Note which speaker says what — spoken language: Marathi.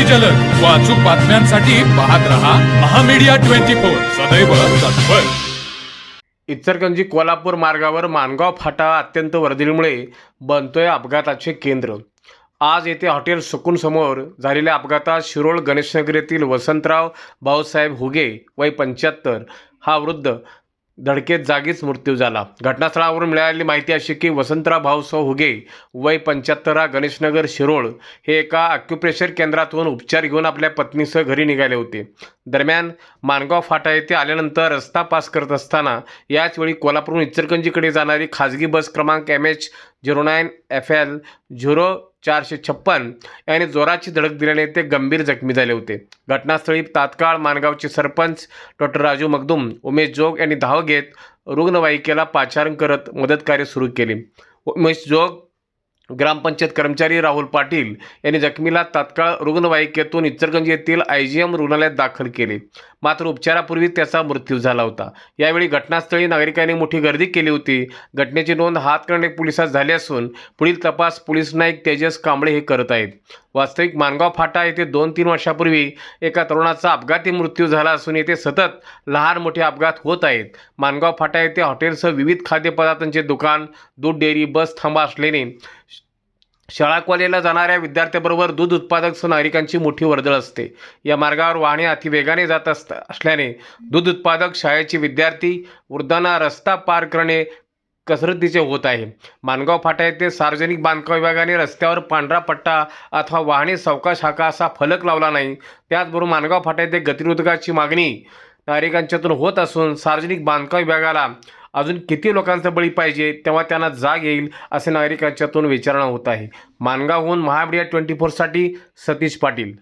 Speaker 1: जलद व अचूक बातम्यांसाठी पाहत रहा महामीडिया ट्वेंटी फोर. सदैव तत्पर.
Speaker 2: इचलकरंजी कोल्हापूर मार्गावर मानगाव फाटा अत्यंत वर्दीमुळे बनतोय अपघाताचे केंद्र. आज येथे हॉटेल सुकून समोर झालेल्या अपघातात शिरोळ गणेशनगर येथील वसंतराव भाऊसाहेब हुगे वय पंच्याहत्तर. हा वृद्ध धडकेत जागीच मृत्यू झाला. घटनास्थळावरून मिळालेली माहिती अशी की वसंतराव भाऊसाव हुगे वय पंच्याहत्तर गणेशनगर शिरोळ हे एका अक्युप्रेशर केंद्रातून उपचार घेऊन आपल्या पत्नीसह घरी निघाले होते. दरम्यान मानगाव फाटा येथे आल्यानंतर रस्ता पास करत असताना याच वेळी कोल्हापूरहून इचलकंजीकडे जाणारी खाजगी बस क्रमांक M H zero nine F L zero चारशे छप्पन. याने जोराची धडक दिल्याने ते गंभीर जखमी झाले होते. घटनास्थळी तात्काळ मानगावचे सरपंच डॉक्टर राजू मगदुम उमेश जोग यांनी धाव घेत रुग्णवाहिकेला पाचारण करत मदतकार्य सुरू केले. उमेश जोग ग्रामपंचायत कर्मचारी राहुल पाटील यांनी जखमीला तात्काळ रुग्णवाहिकेतून इचलगंज येथील आय जी एम रुग्णालयात दाखल केले. मात्र उपचारापूर्वी त्याचा मृत्यू झाला होता. यावेळी घटनास्थळी नागरिकांनी मोठी गर्दी केली होती. घटनेची नोंद हातकणंगले पोलिसात झाली असून पुढील तपास पोलीस नाईक तेजस कांबळे हे करत आहेत. वास्तविक मानगाव फाटा येथे दोन तीन वर्षापूर्वी एका तरुणाचा अपघाती मृत्यू झाला असून येथे सतत लहान मोठे अपघात होत आहेत. मानगाव फाटा येथे हॉटेलसह विविध खाद्यपदार्थांचे दुकान दूध डेअरी बस थांबा असल्याने शाळा कॉलेजला जाणाऱ्या विद्यार्थ्यांबरोबर दूध उत्पादक नागरिकांची मोठी वर्दळ असते. या मार्गावर वाहने अतिवेगाने जात असत असल्याने दूध उत्पादक शाळेचे विद्यार्थी वृद्धांना रस्ता पार करणे कसरतीचे होत आहे. माणगाव फाटा येथे सार्वजनिक बांधकाम विभागाने रस्त्यावर पांढरा पट्टा अथवा वाहने सावकाश हाका असा फलक लावला नाही. त्याचबरोबर माणगाव फाटा येथे गतिरोधकाची मागणी नागरिकांच्यातून होत असून सार्वजनिक बांधकाम विभागाला अजून किती लोकांचा बळी पाहिजे तेव्हा त्यांना जाग येईल असे नागरिकांच्यातून विचारणा होत आहे. माणगावहून महाबडिया ट्वेंटी फोरसाठी सतीश पाटील